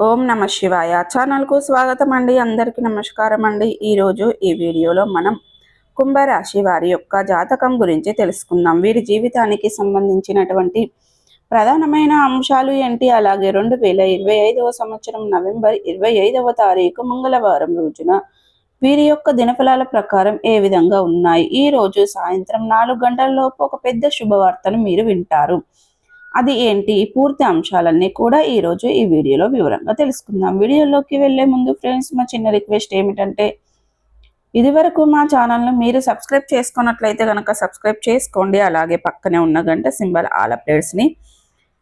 ఓం నమ శివాయ. ఛానల్కు స్వాగతం అండి. అందరికీ నమస్కారం అండి. ఈరోజు ఈ వీడియోలో మనం కుంభరాశి వారి యొక్క జాతకం గురించి తెలుసుకుందాం. వీరి జీవితానికి సంబంధించినటువంటి ప్రధానమైన అంశాలు ఏంటి? అలాగే రెండు వేల ఇరవై ఐదవ సంవత్సరం నవంబర్ ఇరవై ఐదవ తారీఖు మంగళవారం రోజున వీరి యొక్క దినఫలాల ప్రకారం ఏ విధంగా ఉన్నాయి? ఈ రోజు సాయంత్రం నాలుగు గంటల లోపు ఒక పెద్ద శుభవార్తను మీరు వింటారు. అది ఏంటి? పూర్తి అంశాలన్నీ కూడా ఈరోజు ఈ వీడియోలో వివరంగా తెలుసుకుందాం. వీడియోలోకి వెళ్ళే ముందు ఫ్రెండ్స్ మా చిన్న రిక్వెస్ట్ ఏమిటంటే ఇదివరకు మా ఛానల్ను మీరు సబ్స్క్రైబ్ చేసుకున్నట్లయితే కనుక సబ్స్క్రైబ్ చేసుకోండి. అలాగే పక్కనే ఉన్న గంట సింబల్ ఆల్ అప్డేట్స్ని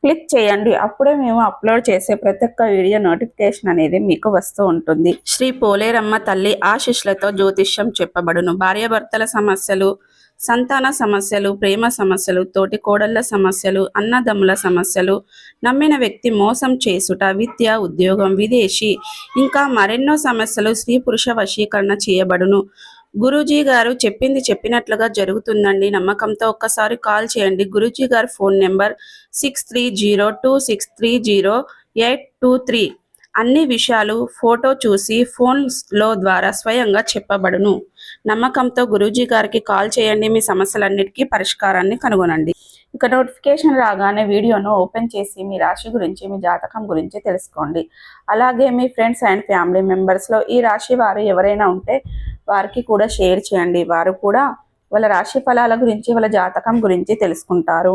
క్లిక్ చేయండి. అప్పుడే మేము అప్లోడ్ చేసే ప్రతి ఒక్క వీడియో నోటిఫికేషన్ అనేది మీకు వస్తూ ఉంటుంది. శ్రీ పోలేరమ్మ తల్లి ఆశిష్లతో జ్యోతిష్యం చెప్పబడును. భార్యాభర్తల సమస్యలు సంతాన సమస్యలు ప్రేమ సమస్యలు తోటి కోడళ్ళ సమస్యలు అన్నదమ్ముల సమస్యలు నమ్మిన వ్యక్తి మోసం చేసుట విద్య ఉద్యోగం విదేశీ ఇంకా మరెన్నో సమస్యలు స్త్రీ పురుష వశీకరణ చేయబడును. గురూజీ గారు చెప్పింది చెప్పినట్లుగా జరుగుతుందండి. నమ్మకంతో ఒక్కసారి కాల్ చేయండి. గురూజీ గారి phone number six three zero two six three zero eight two three. అన్ని విషయాలు ఫోటో చూసి ఫోన్లో ద్వారా స్వయంగా చెప్పబడును. నమ్మకంతో గురూజీ గారికి కాల్ చేయండి. మీ సమస్యలన్నిటికీ పరిష్కారాన్ని కనుగొనండి. ఇక నోటిఫికేషన్ రాగానే వీడియోను ఓపెన్ చేసి మీ రాశి గురించి మీ జాతకం గురించి తెలుసుకోండి. అలాగే మీ ఫ్రెండ్స్ అండ్ ఫ్యామిలీ మెంబర్స్లో ఈ రాశి వారు ఎవరైనా ఉంటే వారికి కూడా షేర్ చేయండి. వారు కూడా వాళ్ళ రాశి ఫలాల గురించి వాళ్ళ జాతకం గురించి తెలుసుకుంటారు.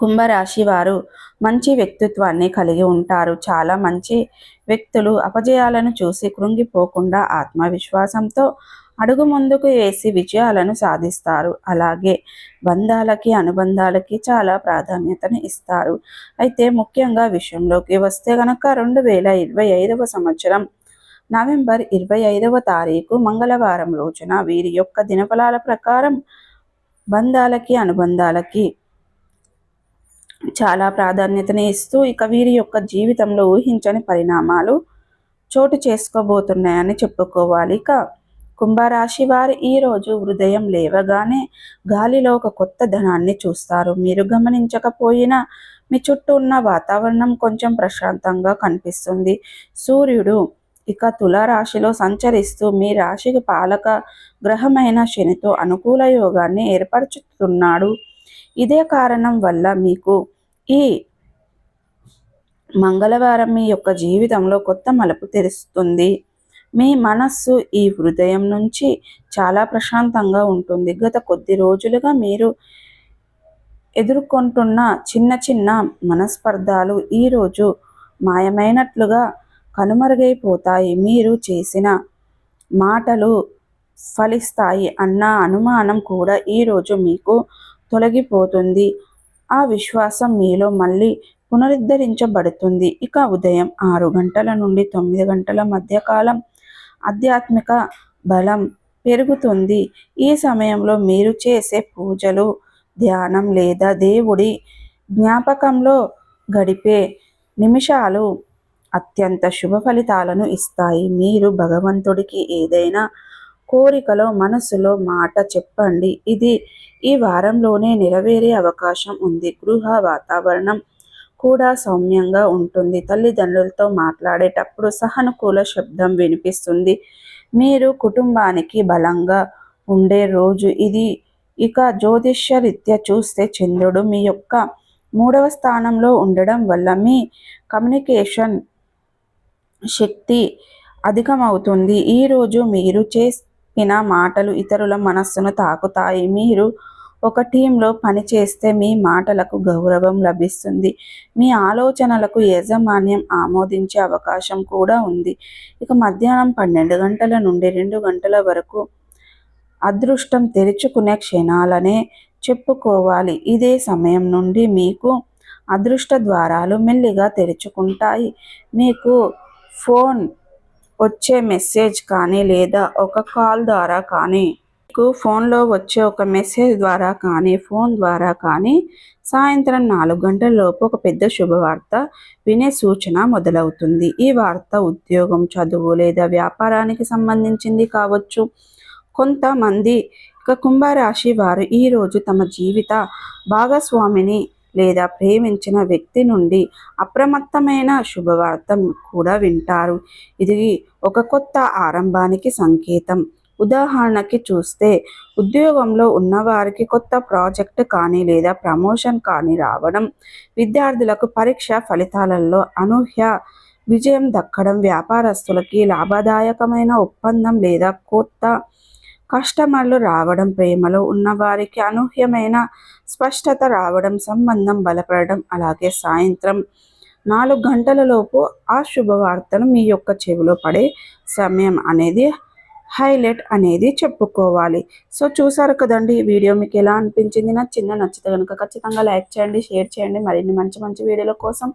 కుంభరాశి వారు మంచి వ్యక్తిత్వాన్ని కలిగి ఉంటారు. చాలా మంచి వ్యక్తులు అపజయాలను చూసి కృంగిపోకుండా ఆత్మవిశ్వాసంతో అడుగు ముందుకు వేసి విజయాలను సాధిస్తారు. అలాగే బంధాలకి అనుబంధాలకి చాలా ప్రాధాన్యతను ఇస్తారు. అయితే ముఖ్యంగా విషయంలోకి వస్తే గనక రెండు వేల ఇరవై ఐదవ సంవత్సరం నవంబర్ ఇరవై ఐదవ తారీఖు మంగళవారం రోజున వీరి యొక్క దినఫలాల ప్రకారం బంధాలకి అనుబంధాలకి చాలా ప్రాధాన్యతని ఇస్తూ ఇక వీరి యొక్క జీవితంలో ఊహించని పరిణామాలు చోటు చేసుకోబోతున్నాయని చెప్పుకోవాలి. ఇక కుంభరాశి వారు ఈరోజు హృదయం లేవగానే గాలిలో ఒక కొత్త ధనాన్ని చూస్తారు. మీరు గమనించకపోయినా మీ చుట్టూ ఉన్న వాతావరణం కొంచెం ప్రశాంతంగా కనిపిస్తుంది. సూర్యుడు ఇక తులారాశిలో సంచరిస్తూ మీ రాశికి పాలక గ్రహమైన శనితో అనుకూల యోగాన్ని ఏర్పరచుతున్నాడు. ఇదే కారణం వల్ల మీకు ఈ మంగళవారం మీ యొక్క జీవితంలో కొత్త మలుపు తెరుస్తుంది. మీ మనస్సు ఈ హృదయం నుంచి చాలా ప్రశాంతంగా ఉంటుంది. గత కొద్ది రోజులుగా మీరు ఎదుర్కొంటున్న చిన్న చిన్న మనస్పర్ధాలు ఈరోజు మాయమైనట్లుగా కనుమరుగైపోతాయి. మీరు చేసిన మాటలు ఫలిస్తాయి అన్న అనుమానం కూడా ఈరోజు మీకు తొలగిపోతుంది. ఆ విశ్వాసం మీలో మళ్ళీ పునరుద్ధరించబడుతుంది. ఇక ఉదయం ఆరు గంటల నుండి తొమ్మిది గంటల మధ్యకాలం ఆధ్యాత్మిక బలం పెరుగుతుంది. ఈ సమయంలో మీరు చేసే పూజలు ధ్యానం లేదా దేవుడి జ్ఞాపకంలో గడిపే నిమిషాలు అత్యంత శుభ ఫలితాలను ఇస్తాయి. మీరు భగవంతుడికి ఏదైనా కోరికలో మనసులో మాట చెప్పండి. ఇది ఈ వారంలోనే నెరవేరే అవకాశం ఉంది. గృహ వాతావరణం కూడా సౌమ్యంగా ఉంటుంది. తల్లిదండ్రులతో మాట్లాడేటప్పుడు సహనుకూల శబ్దం వినిపిస్తుంది. మీరు కుటుంబానికి బలంగా ఉండే రోజు ఇది. ఇక జ్యోతిష్య రీత్యా చూస్తే చంద్రుడు మీ యొక్క మూడవ స్థానంలో ఉండడం వల్ల మీ కమ్యూనికేషన్ శక్తి అధికమవుతుంది. ఈరోజు మీరు చెప్పిన మాటలు ఇతరుల మనస్సును తాకుతాయి. మీరు ఒక టీంలో పనిచేస్తే మీ మాటలకు గౌరవం లభిస్తుంది. మీ ఆలోచనలకు యాజమాన్యం ఆమోదించే అవకాశం కూడా ఉంది. ఇక మధ్యాహ్నం పన్నెండు గంటల నుండి రెండు గంటల వరకు అదృష్టం తెరుచుకునే క్షణాలనే చెప్పుకోవాలి. ఇదే సమయం నుండి మీకు అదృష్ట ద్వారాలు మెల్లిగా తెరుచుకుంటాయి. మీకు ఫోన్ వచ్చే మెసేజ్ కానీ లేదా ఒక కాల్ ద్వారా కానీ మీకు ఫోన్లో వచ్చే ఒక మెసేజ్ ద్వారా కానీ ఫోన్ ద్వారా కానీ సాయంత్రం నాలుగు గంటల లోపు ఒక పెద్ద శుభవార్త వినే సూచన మొదలవుతుంది. ఈ వార్త ఉద్యోగం చదువు లేదా వ్యాపారానికి సంబంధించింది కావచ్చు. కొంతమంది ఇక కుంభరాశి వారు ఈరోజు తమ జీవిత భాగస్వామిని లేదా ప్రేమించిన వ్యక్తి నుండి అప్రమత్తమైన శుభవార్త కూడా వింటారు. ఇది ఒక కొత్త ఆరంభానికి సంకేతం. ఉదాహరణకి చూస్తే ఉద్యోగంలో ఉన్నవారికి కొత్త ప్రాజెక్ట్ కానీ లేదా ప్రమోషన్ కానీ రావడం విద్యార్థులకు పరీక్ష ఫలితాలలో అనూహ్య విజయం దక్కడం వ్యాపారస్తులకి లాభదాయకమైన ఒప్పందం లేదా కొత్త కస్టమర్లు రావడం ప్రేమలో ఉన్నవారికి అనూహ్యమైన స్పష్టత రావడం సంబంధం బలపడడం అలాగే సాయంత్రం నాలుగు గంటల లోపు ఆ శుభవార్తను మీ యొక్క చెవిలో పడే సమయం అనేది హైలైట్ అనేది చెప్పుకోవాలి. సో చూసారు కదండి ఈ వీడియో మీకు ఎలా అనిపించింది? నచ్చిందో నచ్చితే కనుక ఖచ్చితంగా లైక్ చేయండి షేర్ చేయండి. మరిన్ని మంచి మంచి వీడియోల కోసం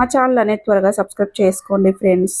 మా ఛానల్ అనేది త్వరగా సబ్స్క్రైబ్ చేసుకోండి ఫ్రెండ్స్.